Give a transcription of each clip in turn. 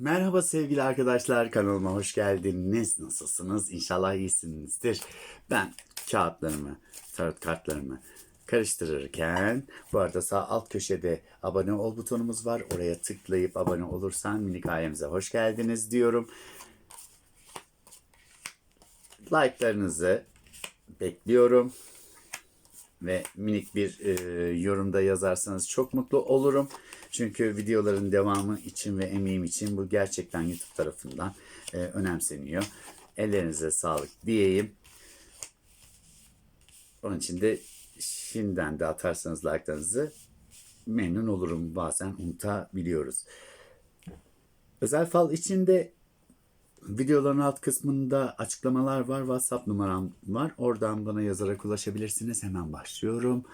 Merhaba sevgili arkadaşlar kanalıma hoş geldiniz. Nasılsınız? İnşallah iyisinizdir. Ben kağıtlarımı, tarot kartlarımı karıştırırken bu arada sağ alt köşede abone ol butonumuz var. Oraya tıklayıp abone olursan minik ailemize hoş geldiniz diyorum. Like'larınızı bekliyorum ve minik bir e, yorumda yazarsanız çok mutlu olurum. Çünkü videoların devamı için ve emeğim için bu gerçekten YouTube tarafından e, önemseniyor. Ellerinize sağlık diyeyim. Onun için de şimdiden de atarsanız like'larınızı memnun olurum. Bazen unutabiliyoruz. Özel fal içinde Videoların alt kısmında açıklamalar var. WhatsApp numaram var. Oradan bana yazarak ulaşabilirsiniz. Hemen başlıyorum.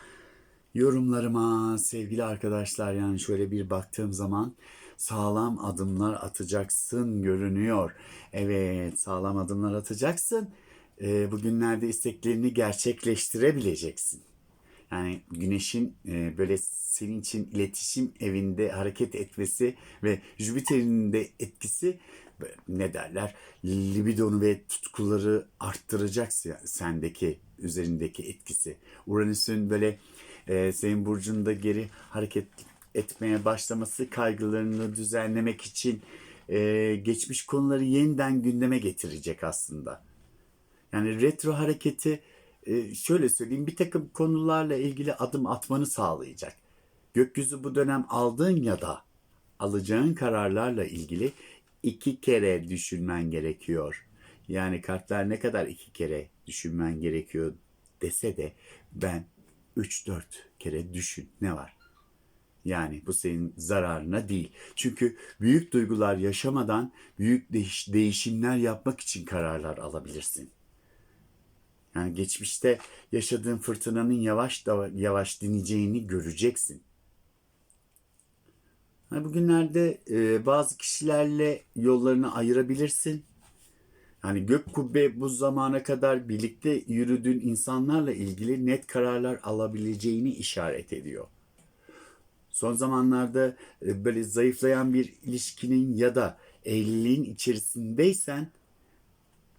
Yorumlarıma sevgili arkadaşlar yani şöyle bir baktığım zaman sağlam adımlar atacaksın görünüyor. Evet sağlam adımlar atacaksın. Ee, bugünlerde isteklerini gerçekleştirebileceksin. Yani güneşin e, böyle senin için iletişim evinde hareket etmesi ve Jüpiter'in de etkisi ne derler libidonu ve tutkuları arttıracak sendeki üzerindeki etkisi. Uranüs'ün böyle e, senin burcunda geri hareket etmeye başlaması kaygılarını düzenlemek için e, geçmiş konuları yeniden gündeme getirecek aslında. Yani retro hareketi e, şöyle söyleyeyim bir takım konularla ilgili adım atmanı sağlayacak. Gökyüzü bu dönem aldığın ya da alacağın kararlarla ilgili iki kere düşünmen gerekiyor. Yani kartlar ne kadar iki kere düşünmen gerekiyor dese de ben 3-4 kere düşün ne var? Yani bu senin zararına değil. Çünkü büyük duygular yaşamadan büyük değiş değişimler yapmak için kararlar alabilirsin. Yani geçmişte yaşadığın fırtınanın yavaş da yavaş dineceğini göreceksin. Hani bugünlerde e, bazı kişilerle yollarını ayırabilirsin. Hani gök kubbe bu zamana kadar birlikte yürüdüğün insanlarla ilgili net kararlar alabileceğini işaret ediyor. Son zamanlarda e, böyle zayıflayan bir ilişkinin ya da evliliğin içerisindeysen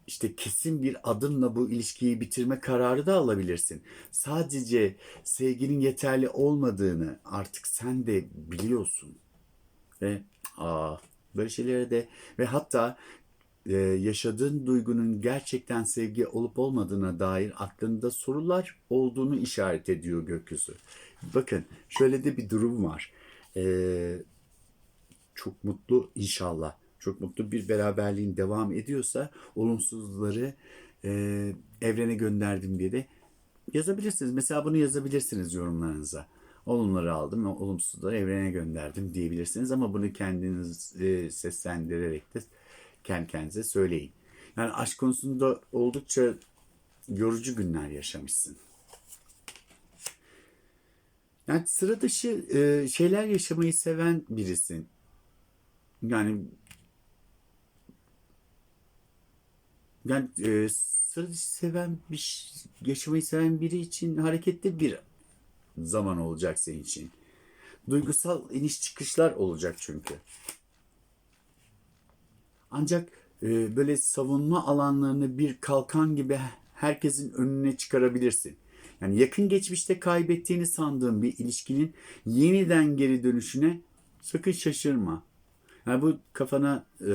işte kesin bir adımla bu ilişkiyi bitirme kararı da alabilirsin. Sadece sevginin yeterli olmadığını artık sen de biliyorsun. Ve aa, böyle şeylere de ve hatta e, yaşadığın duygunun gerçekten sevgi olup olmadığına dair aklında sorular olduğunu işaret ediyor gökyüzü. Bakın şöyle de bir durum var. E, çok mutlu inşallah. Çok mutlu bir beraberliğin devam ediyorsa olumsuzları e, evrene gönderdim diye de yazabilirsiniz. Mesela bunu yazabilirsiniz yorumlarınıza olumları aldım ve olumsuzları evrene gönderdim diyebilirsiniz ama bunu kendiniz e, seslendirerek de kendi kendinize söyleyin. Yani aşk konusunda oldukça yorucu günler yaşamışsın. Yani sıra dışı e, şeyler yaşamayı seven birisin. Yani yani e, sıra dışı seven bir yaşamayı seven biri için hareketli bir zaman olacak senin için. Duygusal iniş çıkışlar olacak çünkü. Ancak e, böyle savunma alanlarını bir kalkan gibi herkesin önüne çıkarabilirsin. Yani yakın geçmişte kaybettiğini sandığın bir ilişkinin yeniden geri dönüşüne sakın şaşırma. Yani bu kafana e,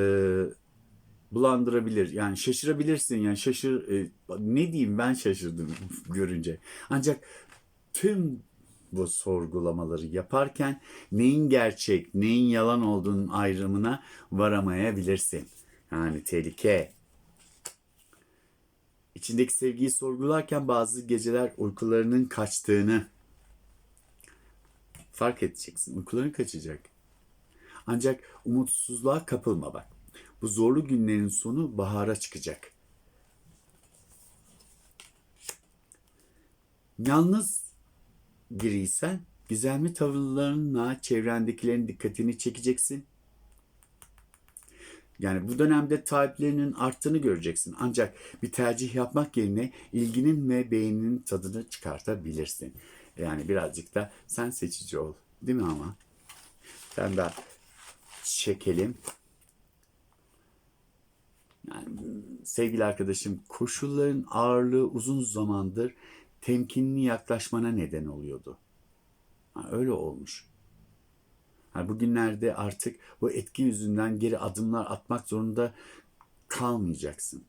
bulandırabilir. Yani şaşırabilirsin. Yani şaşır e, ne diyeyim ben şaşırdım görünce. Ancak tüm bu sorgulamaları yaparken neyin gerçek, neyin yalan olduğunun ayrımına varamayabilirsin. Yani tehlike. İçindeki sevgiyi sorgularken bazı geceler uykularının kaçtığını fark edeceksin. Uykuların kaçacak. Ancak umutsuzluğa kapılma bak. Bu zorlu günlerin sonu bahara çıkacak. Yalnız biriysen gizemli tavırlarınla çevrendekilerin dikkatini çekeceksin. Yani bu dönemde taliplerinin arttığını göreceksin. Ancak bir tercih yapmak yerine ilginin ve beğeninin tadını çıkartabilirsin. Yani birazcık da sen seçici ol. Değil mi ama? Ben de çekelim. sevgili arkadaşım koşulların ağırlığı uzun zamandır temkinli yaklaşmana neden oluyordu. Ha, öyle olmuş. Ha, bugünlerde artık bu etki yüzünden geri adımlar atmak zorunda kalmayacaksın.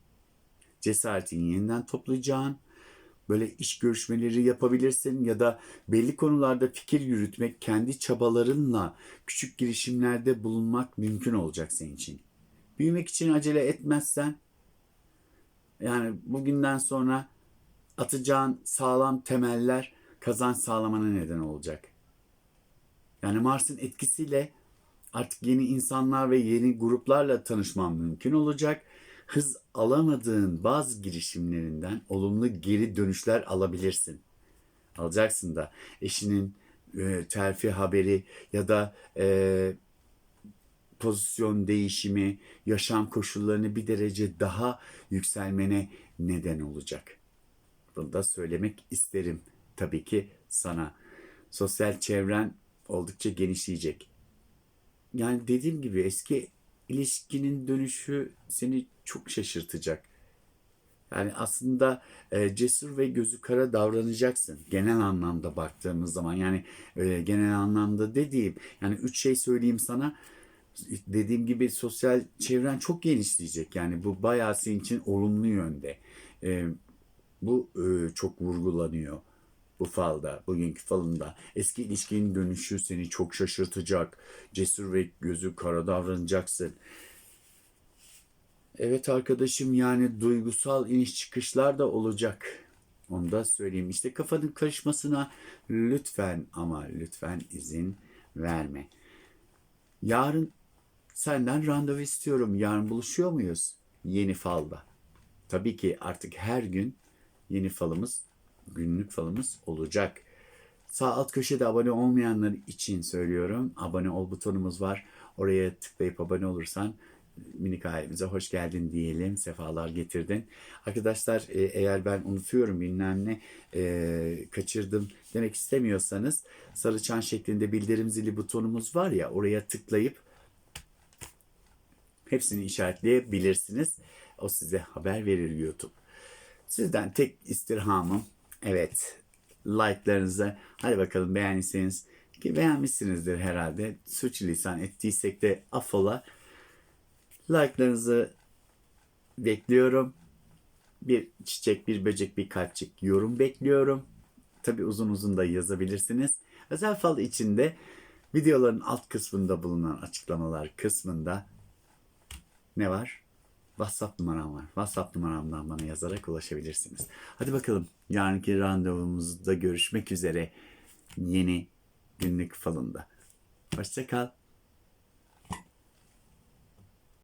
Cesaretini yeniden toplayacağın, böyle iş görüşmeleri yapabilirsin ya da belli konularda fikir yürütmek, kendi çabalarınla küçük girişimlerde bulunmak mümkün olacak senin için. Büyümek için acele etmezsen yani bugünden sonra atacağın sağlam temeller kazanç sağlamana neden olacak. Yani Mars'ın etkisiyle artık yeni insanlar ve yeni gruplarla tanışman mümkün olacak. Hız alamadığın bazı girişimlerinden olumlu geri dönüşler alabilirsin. Alacaksın da eşinin e, terfi haberi ya da e, pozisyon değişimi, yaşam koşullarını bir derece daha yükselmene neden olacak. Bunu da söylemek isterim tabii ki sana. Sosyal çevren oldukça genişleyecek. Yani dediğim gibi eski ilişkinin dönüşü seni çok şaşırtacak. Yani aslında e, cesur ve gözü kara davranacaksın. Genel anlamda baktığımız zaman yani e, genel anlamda dediğim yani üç şey söyleyeyim sana. Dediğim gibi sosyal çevren çok genişleyecek. Yani bu bayağı senin için olumlu yönde. E, bu e, çok vurgulanıyor bu falda, bugünkü falında. Eski ilişkinin dönüşü seni çok şaşırtacak. Cesur ve gözü kara davranacaksın. Evet arkadaşım yani duygusal iniş çıkışlar da olacak. Onu da söyleyeyim. İşte kafanın karışmasına lütfen ama lütfen izin verme. Yarın senden randevu istiyorum. Yarın buluşuyor muyuz? Yeni falda. Tabii ki artık her gün yeni falımız, günlük falımız olacak. Sağ alt köşede abone olmayanlar için söylüyorum. Abone ol butonumuz var. Oraya tıklayıp abone olursan minik ailemize hoş geldin diyelim. Sefalar getirdin. Arkadaşlar e, eğer ben unutuyorum bilmem ne e, kaçırdım demek istemiyorsanız sarı çan şeklinde bildirim zili butonumuz var ya oraya tıklayıp hepsini işaretleyebilirsiniz. O size haber verir YouTube. Sizden tek istirhamım evet like'larınızı hadi bakalım beğendiyseniz ki beğenmişsinizdir herhalde. Suçlisan ettiysek de affola. Like'larınızı bekliyorum. Bir çiçek, bir böcek, bir kalpçik yorum bekliyorum. Tabi uzun uzun da yazabilirsiniz. Özel fal içinde videoların alt kısmında bulunan açıklamalar kısmında ne var? WhatsApp numaram var. WhatsApp numaramdan bana yazarak ulaşabilirsiniz. Hadi bakalım yarınki randevumuzda görüşmek üzere yeni günlük falında. Hoşçakal.